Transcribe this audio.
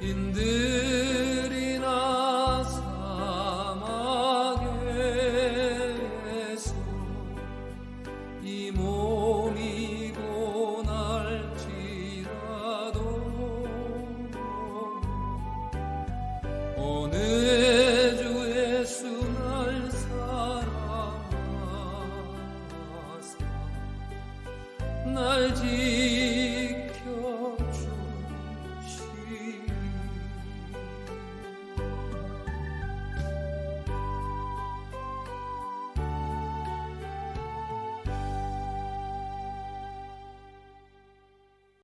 인들이나 사막에서 이 몸이 고날지라도 어느 주 예수 날 사랑하사 날 지.